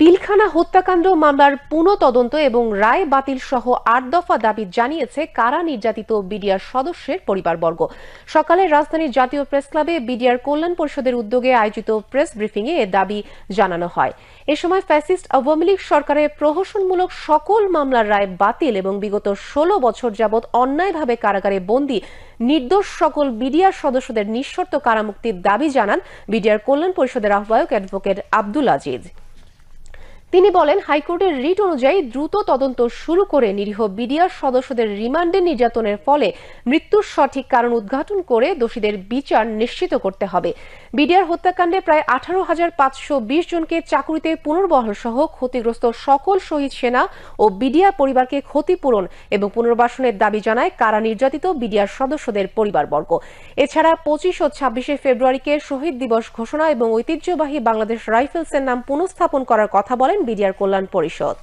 পিলখানা হত্যাকাণ্ড মামলার পুনঃ তদন্ত এবং রায় বাতিল সহ আট দফা দাবি জানিয়েছে কারা নির্যাতিত বিডিআর সদস্যের পরিবারবর্গ। সকালে রাজধানীর জাতীয় প্রেস ক্লাবে বিডিআর কল্যাণ পরিষদের উদ্যোগে আয়োজিত প্রেস ব্রিফিংয়ে এ দাবি জানানো হয়। এ সময় ফ্যাসিস্ট আওয়ামী লীগ সরকারের প্রহসনমূলক সকল মামলার রায় বাতিল এবং বিগত ষোলো বছর যাবৎ অন্যায়ভাবে কারাগারে বন্দী, নির্দোষ সকল বিডিআর সদস্যদের নিঃশর্ত কারামুক্তির দাবি জানান বিডিআর কল্যাণ পরিষদের আহ্বায়ক অ্যাডভোকেট আব্দুল আজিজ। তিনি বলেন, হাইকোর্টের রিট অনুযায়ী দ্রুত তদন্ত শুরু করে নিরীহ বিডিআর সদস্যদের রিমান্ডে নির্যাতনের ফলে মৃত্যুর সঠিক কারণ উদ্ঘাটন করে দোষীদের বিচার নিশ্চিত করতে হবে। বিডিআর হত্যাকাণ্ডে প্রায় আঠারো হাজার পাঁচশো বিশ জনকে চাকুরিতে পুনর্বহাল সহ ক্ষতিগ্রস্ত সকল শহীদ সেনা ও বিডিআর পরিবারকে ক্ষতিপূরণ এবং পুনর্বাসনের দাবি জানায় কারা নির্যাতিত বিডিআর সদস্যদের পরিবারবর্গ। এছাড়া পঁচিশ ও ছাব্বিশে ফেব্রুয়ারিকে শহীদ দিবস ঘোষণা এবং ঐতিহ্যবাহী বাংলাদেশ রাইফেলসের নাম পুনঃস্থাপন করার কথা বলেন বিডিআর কল্যাণ পরিষদ।